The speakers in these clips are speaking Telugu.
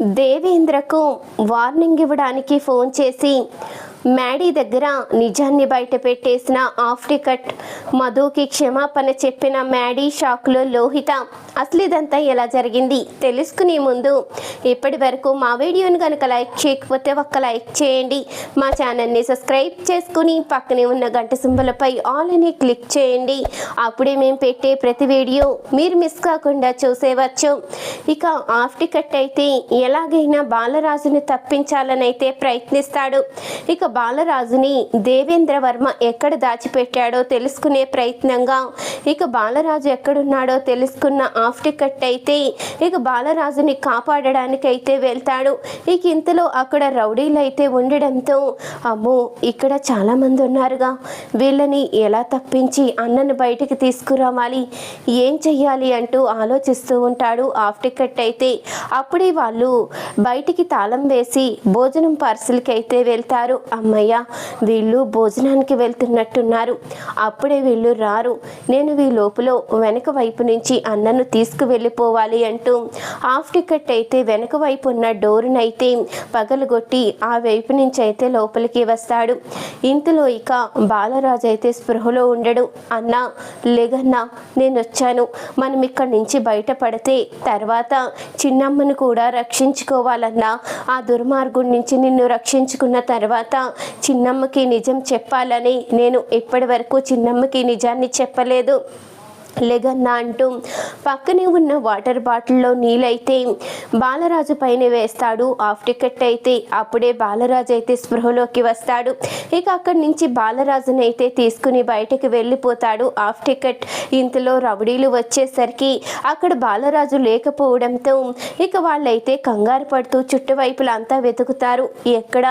దేవేంద్రకు వార్నింగ్ ఇవ్వడానికి ఫోన్ చేసి మ్యాడీ దగ్గర నిజాన్ని బయట పెట్టేసిన ఆఫ్ మధుకి క్షమాపణ చెప్పిన మ్యాడీ షాక్లో లోహిత అసలు ఇదంతా ఎలా జరిగింది? తెలుసుకునే ముందు ఇప్పటి వరకు మా వీడియోని కనుక లైక్ చేయకపోతే ఒక్క లైక్ చేయండి. మా ఛానల్ని సబ్స్క్రైబ్ చేసుకుని పక్కనే ఉన్న గంట సింబలపై ఆల్ అని క్లిక్ చేయండి. అప్పుడే మేము పెట్టే ప్రతి వీడియో మీరు మిస్ కాకుండా చూసేవచ్చు. ఇక ఆఫ్టికట్ అయితే ఎలాగైనా బాలరాజుని తప్పించాలని అయితే ప్రయత్నిస్తాడు. ఇక బాలరాజుని దేవేంద్ర వర్మ ఎక్కడ దాచిపెట్టాడో తెలుసుకునే ప్రయత్నంగా ఇక బాలరాజు ఎక్కడున్నాడో తెలుసుకున్న ఆఫ్ టికెట్ అయితే ఇక బాలరాజుని కాపాడడానికి అయితే వెళ్తాడు. ఇక ఇంతలో అక్కడ రౌడీలు అయితే ఉండడంతో అమ్మో ఇక్కడ చాలా మంది ఉన్నారుగా. వీళ్ళని ఎలా తప్పించి అన్నను బయటికి తీసుకురావాలి? ఏం చెయ్యాలి అంటూ ఆలోచిస్తూ ఉంటాడు ఆఫ్ టికెట్ అయితే. అప్పుడే వాళ్ళు బయటికి తాళం వేసి భోజనం పార్సిల్కి అయితే వెళ్తారు అమ్మయ్య వీళ్ళు భోజనానికి వెళ్తున్నట్టున్నారు. అప్పుడే వీళ్ళు రారు. నేను వీ లోపల వెనక వైపు నుంచి అన్నను తీసుకువెళ్ళిపోవాలి అంటూ హాఫ్ టికెట్ అయితే వెనక వైపు ఉన్న డోరునైతే పగలగొట్టి ఆ వైపు నుంచి అయితే లోపలికి వస్తాడు. ఇంతలో ఇక బాలరాజు అయితే స్పృహలో ఉండడు. అన్నా లేగన్నా నేను వచ్చాను. మనం ఇక్కడి నుంచి బయటపడితే తర్వాత చిన్నమ్మను కూడా రక్షించుకోవాలన్నా ఆ దుర్మార్గుడి నుంచి నిన్ను రక్షించుకున్న తర్వాత చిన్నమ్మకి నిజం చెప్పాలని నేను ఇప్పటి వరకు చిన్నమ్మకి నిజాన్ని చెప్పలేదు. లెగన్నా అంటూ పక్కనే ఉన్న వాటర్ బాటిల్లో నీళ్ళైతే బాలరాజు పైన వేస్తాడు. ఆఫ్ టికెట్ అయితే అప్పుడే బాలరాజు అయితే స్పృహలోకి వస్తాడు. ఇక అక్కడి నుంచి బాలరాజుని అయితే తీసుకుని బయటకు వెళ్ళిపోతాడు. ఆఫ్ టికెట్ ఇంతలో రౌడీలు వచ్చేసరికి అక్కడ బాలరాజు లేకపోవడంతో ఇక వాళ్ళైతే కంగారు పడుతూ చుట్టువైపులంతా అంతా వెతుకుతారు. ఎక్కడ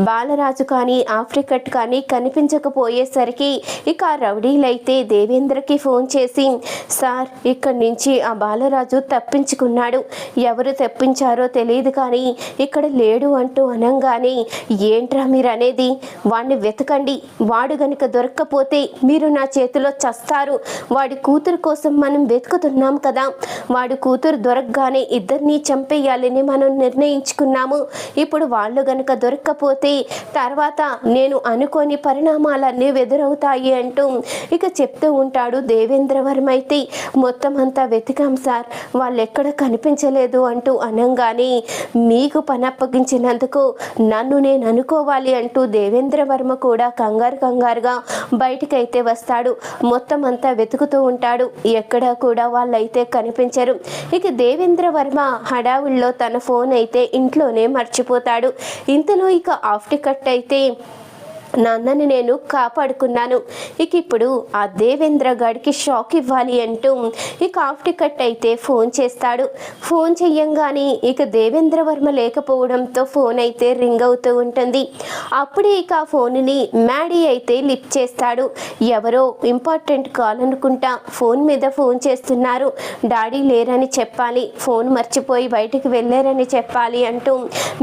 బాలరాజు కానీ ఆఫ్ టికెట్ కానీ కనిపించకపోయేసరికి ఇక రౌడీలైతే దేవేంద్రకి ఫోన్ చేసి సార్ ఇక్కడి నుంచి ఆ బాలరాజు తప్పించుకున్నాడు. ఎవరు తెప్పించారో తెలియదు కానీ ఇక్కడ లేడు అంటూ అనంగానే ఏంట్రా మీరు అనేది వాడిని వెతకండి. వాడు గనుక దొరక్కపోతే మీరు నా చేతిలో చస్తారు. వాడి కూతురు కోసం మనం వెతుకుతున్నాం కదా. వాడి కూతురు దొరకగానే ఇద్దరిని చంపేయాలని మనం నిర్ణయించుకున్నాము. ఇప్పుడు వాళ్ళు గనుక దొరక్కపోతే తర్వాత నేను అనుకోని పరిణామాలన్నీ ఎదురవుతాయి అంటూ ఇక చెప్తూ ఉంటాడు దేవేంద్ర వర్మ అయితే మొత్తం అంతా వెతికాం సార్. వాళ్ళు ఎక్కడ కనిపించలేదు అంటూ అనంగానే మీకు పని అప్పగించినందుకు నన్ను నేను అనుకోవాలి అంటూ దేవేంద్ర వర్మ కూడా కంగారు కంగారుగా బయటికైతే వస్తాడు. మొత్తం అంతా వెతుకుతూ ఉంటాడు. ఎక్కడా కూడా వాళ్ళైతే కనిపించరు. ఇక దేవేంద్ర వర్మ హడావుల్లో తన ఫోన్ అయితే ఇంట్లోనే మర్చిపోతాడు. ఇంతలో ఇక ఆఫ్టికట్ అయితే నాన్నని నేను కాపాడుకున్నాను. ఇక ఇప్పుడు ఆ దేవేంద్ర గాడికి షాక్ ఇవ్వాలి అంటూ ఇక ఆఫ్ టికెట్ అయితే ఫోన్ చేస్తాడు. ఫోన్ చెయ్యంగానే ఇక దేవేంద్ర వర్మ లేకపోవడంతో ఫోన్ అయితే రింగ్ అవుతూ ఉంటుంది. అప్పుడే ఇక ఆ ఫోన్ని మ్యాడీ అయితే లిఫ్ట్ చేస్తాడు. ఎవరో ఇంపార్టెంట్ కాల్ అనుకుంటా ఫోన్ మీద ఫోన్ చేస్తున్నారు. డాడీ లేరని చెప్పాలి. ఫోన్ మర్చిపోయి బయటికి వెళ్ళారని చెప్పాలి అంటూ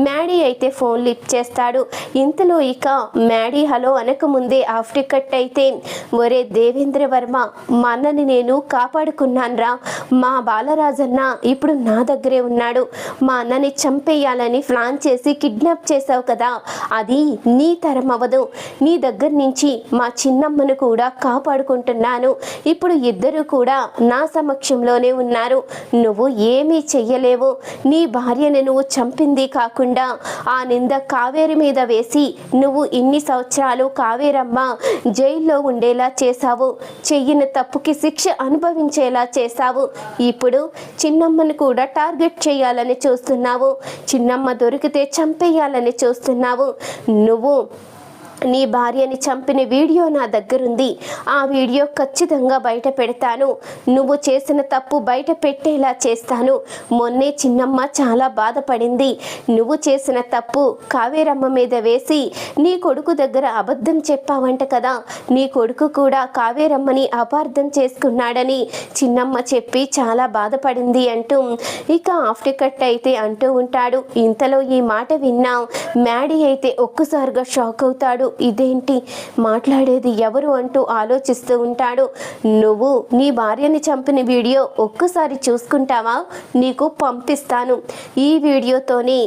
మ్యాడీ అయితే ఫోన్ లిఫ్ట్ చేస్తాడు. ఇంతలో ఇక మ్యాడీ హలో అనకముందే ముందే టికెట్ అయితే ఒరే దేవేంద్ర వర్మ మా అన్నని నేను కాపాడుకున్నానురా. మా బాలరాజన్న ఇప్పుడు నా దగ్గరే ఉన్నాడు. మా అన్నని చంపేయాలని ప్లాన్ చేసి కిడ్నాప్ చేసావు కదా. అది నీ తరం అవ్వదు. నీ దగ్గర నుంచి మా చిన్నమ్మను కూడా కాపాడుకుంటున్నాను. ఇప్పుడు ఇద్దరు కూడా నా సమక్షంలోనే ఉన్నారు. నువ్వు ఏమీ చెయ్యలేవు. నీ భార్యని నువ్వు చంపింది కాకుండా ఆ నింద కావేరి మీద వేసి నువ్వు ఇన్ని సంవత్సరాలు కావేరమ్మ జైల్లో ఉండేలా చేశావు. చెయ్యిన తప్పుకి శిక్ష అనుభవించేలా చేశావు. ఇప్పుడు చిన్నమ్మను కూడా టార్గెట్ చేయాలని చూస్తున్నావు. చిన్నమ్మ దొరికితే చంపేయాలని చూస్తున్నావు. నువ్వు నీ భార్యని చంపిన వీడియో నా దగ్గరుంది. ఆ వీడియో ఖచ్చితంగా బయట పెడతాను. నువ్వు చేసిన తప్పు బయట పెట్టేలా చేస్తాను. మొన్నే చిన్నమ్మ చాలా బాధపడింది. నువ్వు చేసిన తప్పు కావేరమ్మ మీద వేసి నీ కొడుకు దగ్గర అబద్ధం చెప్పావంట కదా. నీ కొడుకు కూడా కావేరమ్మని అపార్థం చేసుకున్నాడని చిన్నమ్మ చెప్పి చాలా బాధపడింది అంటూ ఇక ఆఫ్టర్ కట్ అయితే అంటూ ఉంటాడు. ఇంతలో ఈ మాట విన్నా. మ్యాడీ అయితే ఒక్కసారిగా షాక్ అవుతాడు. ఉంటాడు ఇదేంటి? మాట్లాడేది ఎవరు అంటూ ఆలోచిస్తూ ఉంటాడు. నువ్వు నీ భార్యని చంపిన వీడియో ఒక్కసారి చూసుకుంటావా? నీకు పంపిస్తాను. ఈ వీడియోతోనే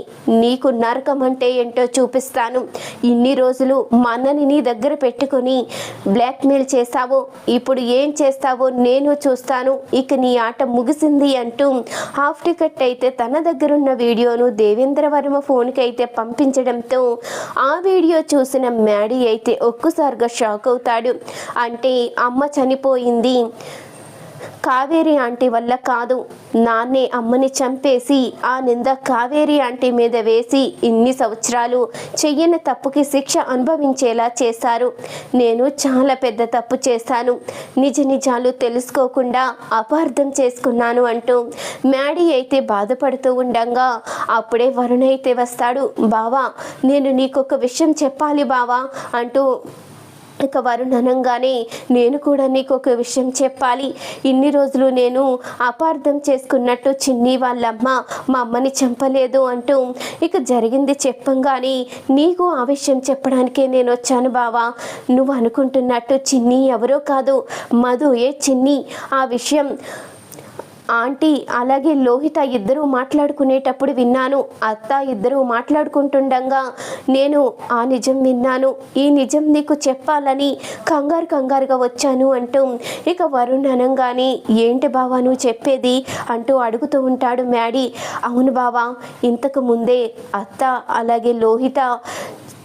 నీకు నరకం అంటే ఏంటో చూపిస్తాను. ఇన్ని రోజులు మా అన్నని నీ దగ్గర పెట్టుకొని బ్లాక్మెయిల్ చేశావు. ఇప్పుడు ఏం చేస్తావో నేను చూస్తాను. ఇక నీ ఆట ముగిసింది అంటూ హాఫ్ టికెట్ అయితే తన దగ్గరున్న వీడియోను దేవేంద్ర వర్మ ఫోన్కి అయితే పంపించడంతో ఆ వీడియో చూసిన మ్యాడీ అయితే ఒక్కసారిగా షాక్ అవుతాడు. అంటే అమ్మ చనిపోయింది. కావేరి ఆంటీ వల్ల కాదు. నాన్నే అమ్మని చంపేసి ఆ నింద కావేరి ఆంటీ మీద వేసి ఇన్ని సంవత్సరాలు చెయ్యని తప్పుకి శిక్ష అనుభవించేలా చేశారు. నేను చాలా పెద్ద తప్పు చేశాను. నిజ నిజాలు తెలుసుకోకుండా అపార్థం చేసుకున్నాను అంటూ మ్యాడీ అయితే బాధపడుతూ ఉండంగా అప్పుడే వరుణ అయితే వస్తాడు. బావా నేను నీకొక విషయం చెప్పాలి బావా అంటూ ఇక వరుణ్ అనగానే నేను కూడా నీకు ఒక విషయం చెప్పాలి. ఇన్ని రోజులు నేను అపార్థం చేసుకున్నట్టు చిన్ని వాళ్ళమ్మ మా అమ్మని చంపలేదు అంటూ ఇక జరిగింది చెప్పంగానే నీకు ఆ విషయం చెప్పడానికే నేను వచ్చాను బావా. నువ్వు అనుకుంటున్నట్టు చిన్ని ఎవరో కాదు మధు ఏ చిన్ని? ఆ విషయం ఆంటీ అలాగే లోహిత ఇద్దరూ మాట్లాడుకునేటప్పుడు విన్నాను. అత్త ఇద్దరూ మాట్లాడుకుంటుండగా నేను ఆ నిజం విన్నాను. ఈ నిజం నీకు చెప్పాలని కంగారు కంగారుగా వచ్చాను అంటూ ఇక వరుణ్ అనంగానే ఏంటి బావా నువ్వు చెప్పేది? అంటూ అడుగుతూ ఉంటాడు మ్యాడీ. అవును బావా ఇంతకు ముందే అత్త అలాగే లోహిత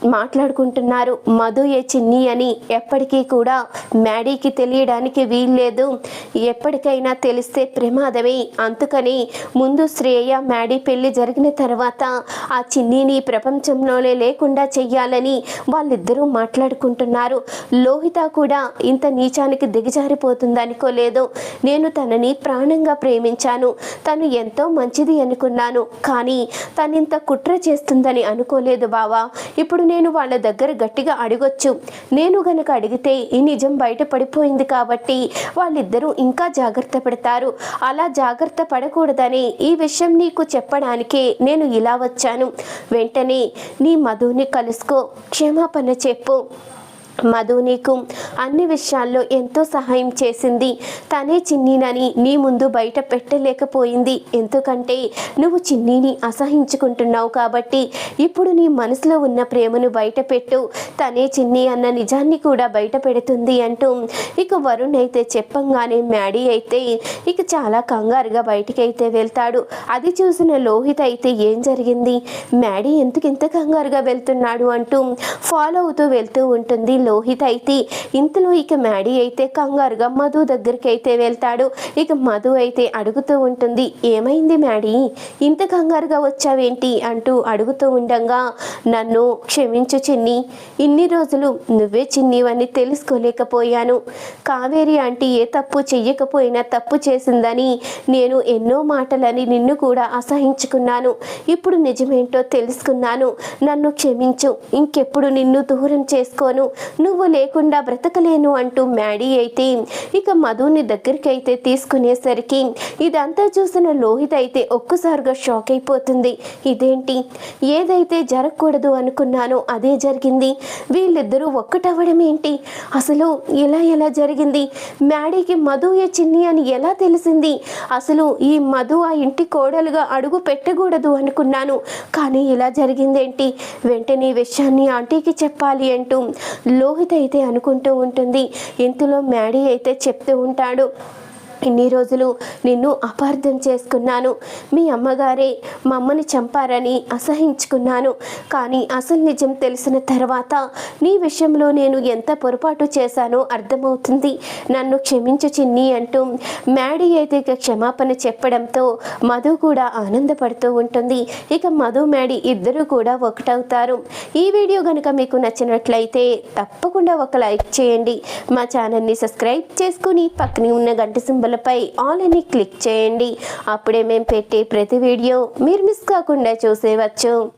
మాట్లాడుకుంటున్నారు. మధు ఏ చిన్ని అని ఎప్పటికీ కూడా మ్యాడీకి తెలియడానికి వీల్లేదు. ఎప్పటికైనా తెలిస్తే ప్రమాదమే. అందుకని ముందు శ్రేయ మ్యాడీ పెళ్ళి జరిగిన తర్వాత ఆ చిన్నిని ప్రపంచంలోనే లేకుండా చెయ్యాలని వాళ్ళిద్దరూ మాట్లాడుకుంటున్నారు. లోహిత కూడా ఇంత నీచానికి దిగజారిపోతుంది అనుకోలేదు. నేను తనని ప్రాణంగా ప్రేమించాను. తను ఎంతో మంచిది అనుకున్నాను. కానీ తనింత కుట్ర చేస్తుందని అనుకోలేదు బావా. ఇప్పుడు నేను నేను వాళ్ళ దగ్గర గట్టిగా అడగొచ్చు. నేను గనక అడిగితే ఈ నిజం బయటపడిపోయింది కాబట్టి వాళ్ళిద్దరూ ఇంకా జాగ్రత్త పడతారు. అలా జాగ్రత్త పడకూడదని ఈ విషయం నీకు చెప్పడానికే నేను ఇలా వచ్చాను. వెంటనే నీ మధుని కలుసుకో. క్షమాపణ చెప్పు. మధు నీకు అన్ని విషయాల్లో ఎంతో సహాయం చేసింది. తనే చిన్నీనని నీ ముందు బయట పెట్టలేకపోయింది. ఎందుకంటే నువ్వు చిన్నీని అసహించుకుంటున్నావు కాబట్టి ఇప్పుడు నీ మనసులో ఉన్న ప్రేమను బయట పెట్టు. తనే చిన్ని అన్న నిజాన్ని కూడా బయట పెడుతుంది అంటూ ఇక వరుణ్ అయితే చెప్పంగానే మ్యాడీ అయితే ఇక చాలా కంగారుగా బయటికి అయితే వెళ్తాడు. అది చూసిన లోహిత్ అయితే ఏం జరిగింది? మ్యాడీ ఎందుకు ఇంత కంగారుగా వెళ్తున్నాడు అంటూ ఫాలో అవుతూ వెళ్తూ ఉంటుంది రోహిత్ అయితే ఇంతలో ఇక మ్యాడీ అయితే కంగారుగా మధు దగ్గరికి అయితే వెళ్తాడు. ఇక మధు అయితే అడుగుతూ ఉంటుంది ఏమైంది మ్యాడీ? ఇంత కంగారుగా వచ్చావేంటి? అంటూ అడుగుతూ ఉండగా నన్ను క్షమించు చిన్ని ఇన్ని రోజులు నువ్వే చిన్నివని తెలుసుకోలేకపోయాను. కావేరి ఆంటీ ఏ తప్పు చెయ్యకపోయినా తప్పు చేసిందని నేను ఎన్నో మాటలని నిన్ను కూడా అసహించుకున్నాను. ఇప్పుడు నిజమేంటో తెలుసుకున్నాను. నన్ను క్షమించు ఇంకెప్పుడు నిన్ను దూరం చేసుకోను. నువ్వు లేకుండా బ్రతకలేను అంటూ మ్యాడీ అయితే ఇక మధుని దగ్గరికి అయితే తీసుకునేసరికి ఇదంతా చూసిన లోహిత్ అయితే ఒక్కసారిగా షాక్ అయిపోతుంది. ఇదేంటి? ఏదైతే జరగకూడదు అనుకున్నానో అదే జరిగింది. వీళ్ళిద్దరూ ఒక్కటవ్వడం ఏంటి? అసలు ఇలా ఎలా జరిగింది? మ్యాడీకి మధు ఏ చిన్ని అని ఎలా తెలిసింది? అసలు ఈ మధు ఆ ఇంటి కోడలుగా అడుగు పెట్టకూడదు అనుకున్నాను. కానీ ఇలా జరిగిందేంటి? వెంటనే విషయాన్ని ఆంటీకి చెప్పాలి అంటూ లోహిత అయితే అనుకుంటూ ఉంటుంది. ఇంతలో మ్యాడీ అయితే చెప్తూ ఉంటాడు ఇన్ని రోజులు నిన్ను అపార్థం చేసుకున్నాను. మీ అమ్మగారే మా అమ్మని చంపారని అసహించుకున్నాను. కానీ అసలు నిజం తెలిసిన తర్వాత నీ విషయంలో నేను ఎంత పొరపాటు చేశానో అర్థమవుతుంది. నన్ను క్షమించు చిన్ని అంటూ మ్యాడీ అయితే ఇక క్షమాపణ చెప్పడంతో మధు కూడా ఆనందపడుతూ ఉంటుంది. ఇక మధు మ్యాడీ ఇద్దరు కూడా ఒకటవుతారు. ఈ వీడియో కనుక మీకు నచ్చినట్లయితే తప్పకుండా ఒక లైక్ చేయండి. మా ఛానల్ని సబ్స్క్రైబ్ చేసుకుని పక్కనే ఉన్న గంట సింబల్ సింబల్పై ఆల్ అని క్లిక్ చేయండి. అప్పుడే మేము పెట్టే ప్రతి వీడియో మీరు మిస్ కాకుండా చూసేవచ్చు.